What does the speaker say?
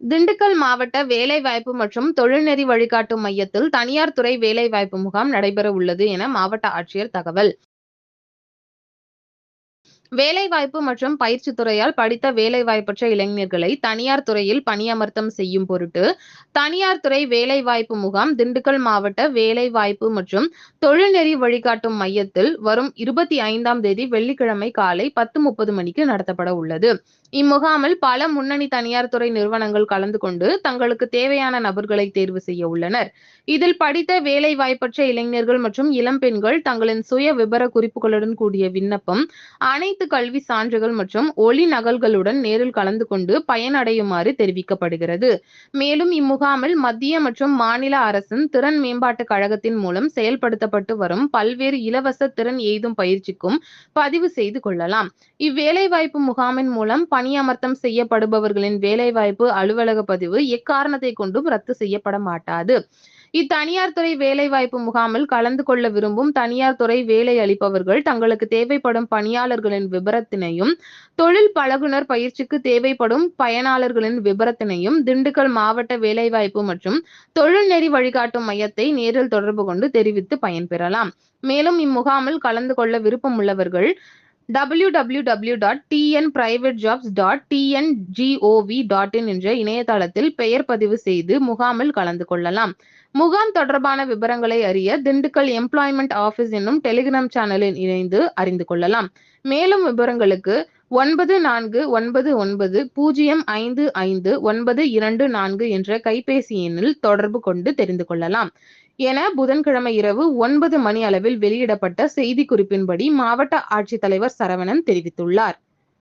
திண்டுக்கல் மாவட்ட வேலைவாய்ப்பு மற்றும் தொழில்நெறி வழிகாட்டும் மையத்தில் தனியார் துறை வேலைவாய்ப்பு முகாம் நடைபெற உள்ளது என மாவட்ட ஆட்சியர் தகவல். வேலைவாய்ப்பு மற்றும் பயிற்சி துறையால் படித்த வேலைவாய்ப்பற்ற இளைஞர்களை தனியார் துறையில் பணியமர்த்தம் செய்யும் பொருட்டு தனியார் துறை வேலைவாய்ப்பு முகாம் திண்டுக்கல் மாவட்ட வேலைவாய்ப்பு மற்றும் தொழில்நெறி வழிகாட்டும் மையத்தில் வரும் இருபத்தி ஐந்தாம் தேதி வெள்ளிக்கிழமை காலை பத்து முப்பது மணிக்கு நடத்தப்பட உள்ளது. இம்முகாமில் பல முன்னணி தனியார் துறை நிறுவனங்கள் கலந்து கொண்டு தங்களுக்கு தேவையான நபர்களை தேர்வு செய்ய உள்ளனர். இதில் படித்த வேலை வாய்ப்பற்ற இளைஞர்கள் மற்றும் இளம்பெண்கள் தங்களின் சுய விபர குறிப்புகளுடன் கூடிய விண்ணப்பம் அனைத்து அனைத்து கல்வி சான்றுகள் மற்றும் ஒளி நகல்களுடன் நேரில் கலந்து கொண்டு பயனடையுமாறு தெரிவிக்கப்படுகிறது. மேலும் இம்முகாமில் மத்திய மற்றும் மாநில அரசின் திறன் மேம்பாட்டு கழகத்தின் மூலம் செயல்படுத்தப்பட்டு வரும் பல்வேறு இலவச திறன் எய்தும் பயிற்சிக்கும் பதிவு செய்து கொள்ளலாம். இவ்வேலைவாய்ப்பு முகாமின் மூலம் பணியமர்த்தம் செய்யப்படுபவர்களின் வேலைவாய்ப்பு அலுவலக பதிவு எக்காரணத்தை கொண்டும் ரத்து செய்யப்பட மாட்டாது. இத்தனியார் துறை வேலைவாய்ப்பு முகாமில் கலந்து கொள்ள விரும்பும் தனியார் துறை வேலை அளிப்பவர்கள் தங்களுக்கு தேவைப்படும் பணியாளர்களின் விபரத்தினையும் தொழில் பழகுனர் பயிற்சிக்கு தேவைப்படும் பயனாளர்களின் விபரத்தினையும் திண்டுக்கல் மாவட்ட வேலைவாய்ப்பு மற்றும் தொழில் நெறி வழிகாட்டும் மையத்தை நேரில் தொடர்பு கொண்டு தெரிவித்து பயன்பெறலாம் மேலும் இம்முகாமில் கலந்து கொள்ள விருப்பம் உள்ளவர்கள் விருப்பமுள்ளவர்கள் www.tnprivatejobs.tngov.in என்ற இணையதளத்தில் பெயர் பதிவு செய்து முகாமில் கலந்து கொள்ளலாம். முகாம் தொடர்பான விவரங்களை அறிய திண்டுக்கல் எம்ப்ளாய்மெண்ட் ஆபீஸ் என்னும் டெலிகிராம் சேனலில் இணைந்து அறிந்து கொள்ளலாம். மேலும் விவரங்களுக்கு ஒன்பது நான்கு ஒன்பது ஒன்பது பூஜ்ஜியம் ஐந்து ஐந்து ஒன்பது இரண்டு நான்கு என்ற கைபேசி எண்ணில் தொடர்பு கொண்டு தெரிந்து கொள்ளலாம். என புதன்கிழமை இரவு ஒன்பது மணி அளவில் வெளியிடப்பட்ட செய்திக்குறிப்பின்படி மாவட்ட ஆட்சித்தலைவர் சரவணன் தெரிவித்துள்ளார்.